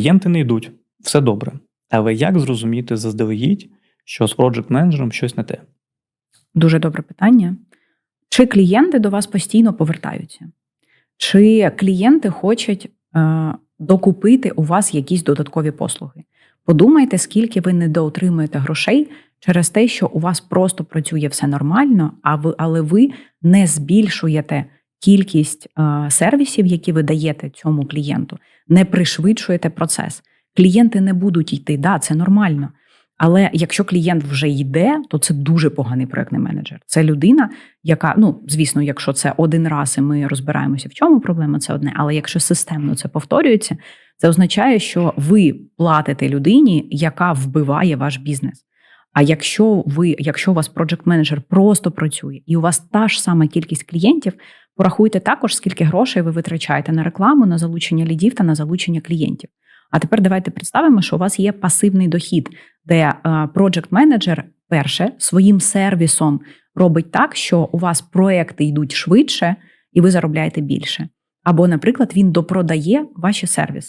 Клієнти не йдуть, все добре. Але як зрозуміти заздалегідь, що з проджект менеджером щось не те? Дуже добре питання. Чи клієнти до вас постійно повертаються? Чи клієнти хочуть е, докупити у вас якісь додаткові послуги? Подумайте, скільки ви недоотримуєте грошей через те, що у вас просто працює все нормально, а ви, але ви не збільшуєте кількість е, сервісів, які ви даєте цьому клієнту, не пришвидшуєте процес. Клієнти не будуть йти, да, це нормально. Але якщо клієнт вже йде, то це дуже поганий проектний менеджер. Це людина, яка, ну звісно, якщо це один раз і ми розбираємося, в чому проблема, це одне. Але якщо системно це повторюється, це означає, що ви платите людині, яка вбиває ваш бізнес. А якщо ви, якщо у вас проджект менеджер просто працює, і у вас та ж сама кількість клієнтів, порахуйте також, скільки грошей ви витрачаєте на рекламу, на залучення лідів та на залучення клієнтів. А тепер давайте представимо, що у вас є пасивний дохід, де проджект менеджер перше своїм сервісом робить так, що у вас проекти йдуть швидше і ви заробляєте більше. Або, наприклад, він допродає ваші сервіси.